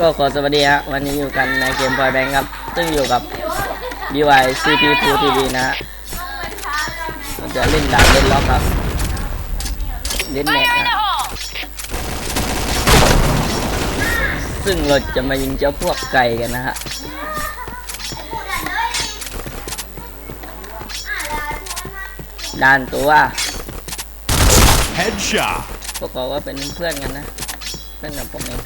ก็ขอสวัสดีฮะวันนี้อยู่กันในเกมบอยแบงค์ครับ ซึ่งอยู่กับ BY CP Pro TV นะฮะเราจะเล่นดาบเล่นล็อกครับ เล่นแน็กนะซึ่งเราจะมายิงเจ้าพวกไก่กันนะฮะด่านตัว Headshot. พวกเราก็เป็นเพื่อนกันนะ เพื่อนกับผมเอง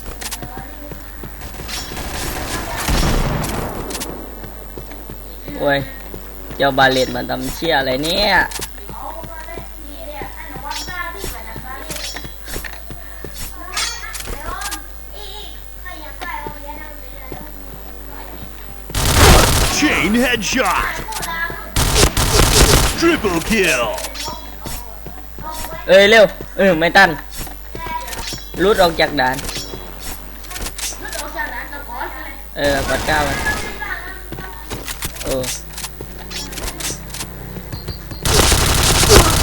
โอ้ยเจ้าบาเลตมาทำเชี่ยอะไรเนี่ย Chain headshot. Triple kill. เอ้ยเร็ว เออไม่ตันรุดออกจากด่าน เออกดก้าวไป เออ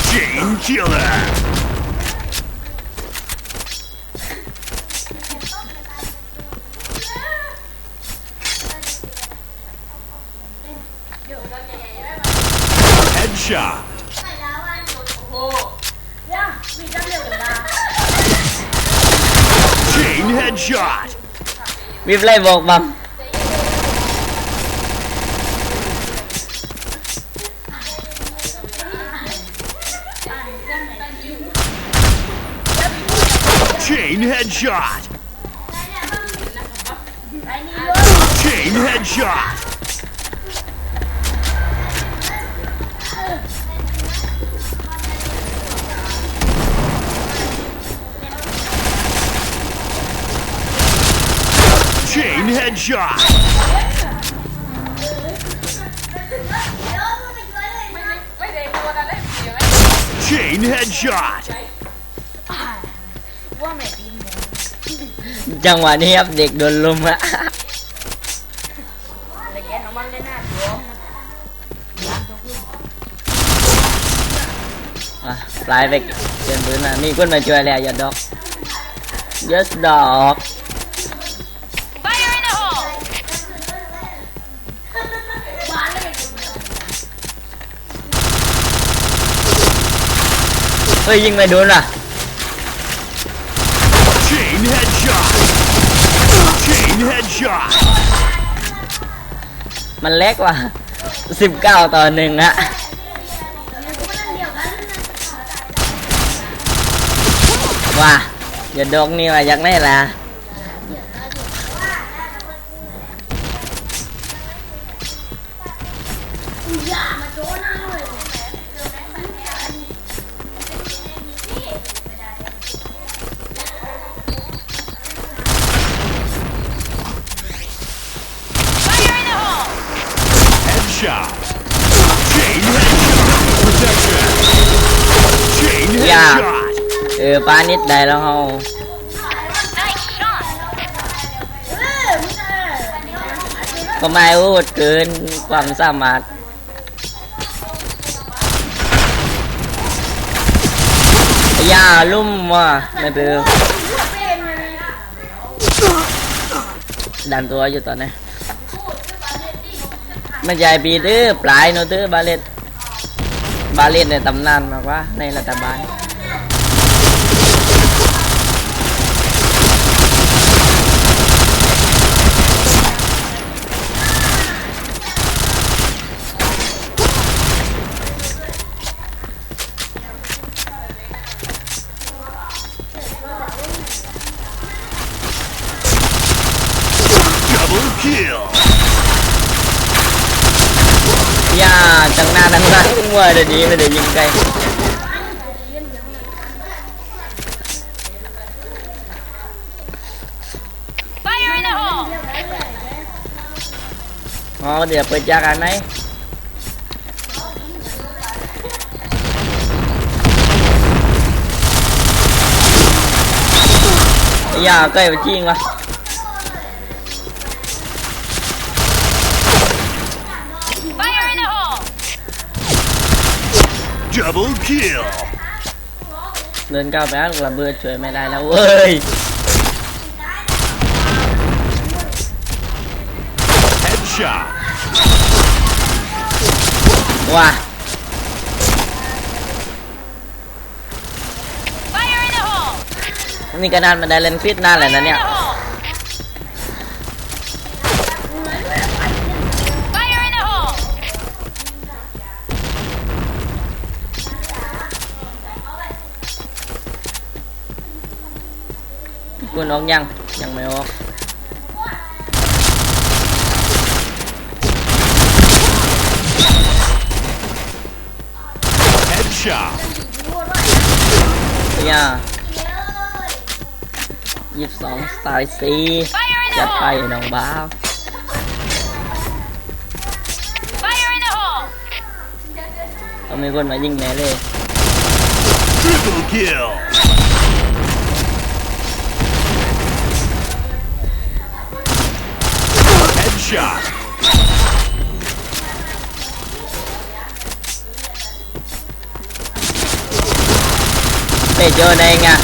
Chain killer. Headshot. Chain headshot. วิบไล่ Chain headshot. Chain headshot. Chain headshot. Chain headshot. จังหวะนี้ครับเด็กโดนลุมอะอะปลายไปเดินพื้นนะมีคนมาช่วยแล้วอย่าดอก yes ดอก Fire in the hole! เฮ้ยยิงไม่โดนอะ มันเล็กว่ะสิบเก้าต่อหนึ่งอะว่ะอย่าดอกนี่ว่ะอยากไม่ล่ะ ออปลานิดได้แล้วเฮาก็ไม่พูดเกินความสามารถอย่าลุ่มว่ะไม่เป็นดันตัวอยู่ตอนนี้ไม่ใช่ปีตื้อปลายโนตื้อบาเลตบาเลตในตำนานมากว่าในรัฐบาล หน้ามั่วเดี๋ยวนี้ไม่ได้ยิง Double kill เดินก้าวไปแล้วระเบิดช่วยไม่ได้แล้วเว้ย Headshot ว้า Fire in the hole นี่ก็นานมันได้เล่นฟิตนานแหละนะเนี่ย คุณออกยัง ยังไม่ออก Headshot. เนี่ยยี่สิบสองสายสี่ Fire in จั the ดไป hole! น้องบ้าว Fire in the hole! ต้องมีคนมายิงแน่เลย Triple kill. เตะโยนเองอะ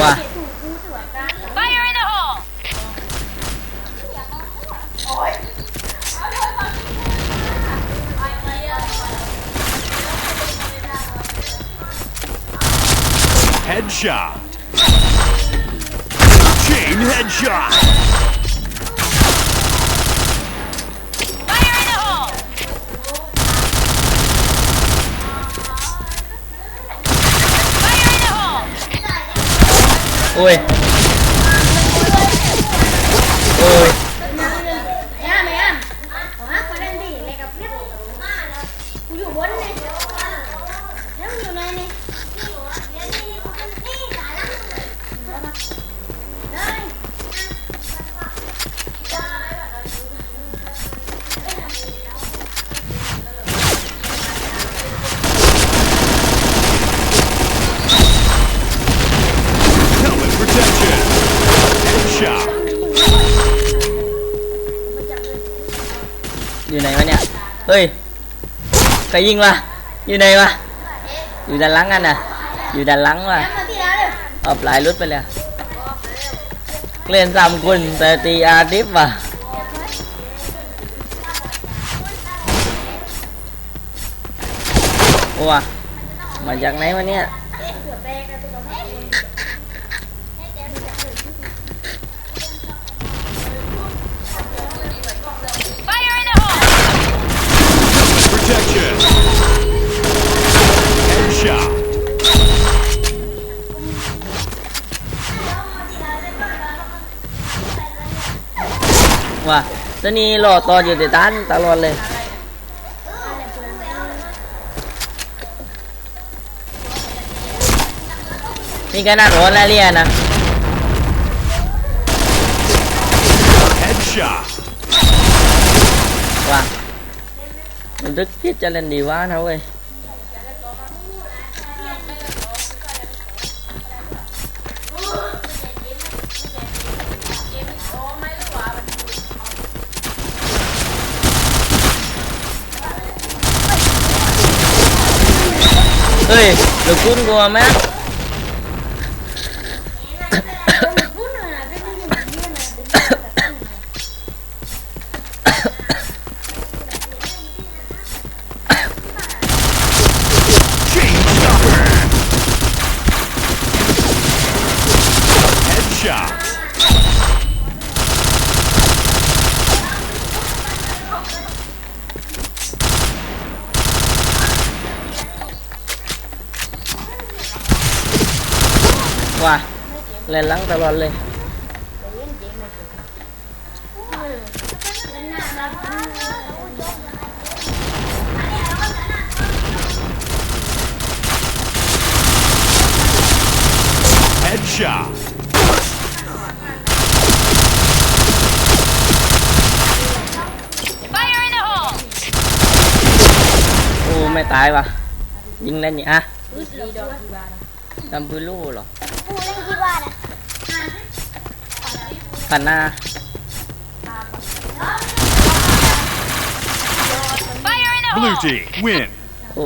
ว้า Fire in the hole! Headshot. Chain headshot. Fire in the hole! Fire in the hole! อุ้ ใครยิงวะอยู่ไหนวะอยู่ด้านหลังกันน่ะ อยู่ด้านหลังว่ะเอาปลายรุดไปเลยเล่นสามคนแต่ตีอาดิฟว่ะว้ามาจากไหนวะเนี่ย ว่ะตัวนี้รอต่ออยู่แต่ตันตลอดเลยนี่ก็น่าร้อนแล้วเรียนะ Headshot. ว่ะมันดึกที่จะเล่นดีวะนะเว้ย เฮ้ยเดี๋ย วคุณกลัวไหม Phút nữa là cái gì mà như này Chain stopper. Headshot. Wow, lên lắng tao lên lên Headshot. Fire in the hole! Ô mày tài ว่ะยิงเล่นนี่อะทำปืนลู กเหรอ Ui, lên kia qua nè พันหน้า Fire in the Blue hole! team win. โอ้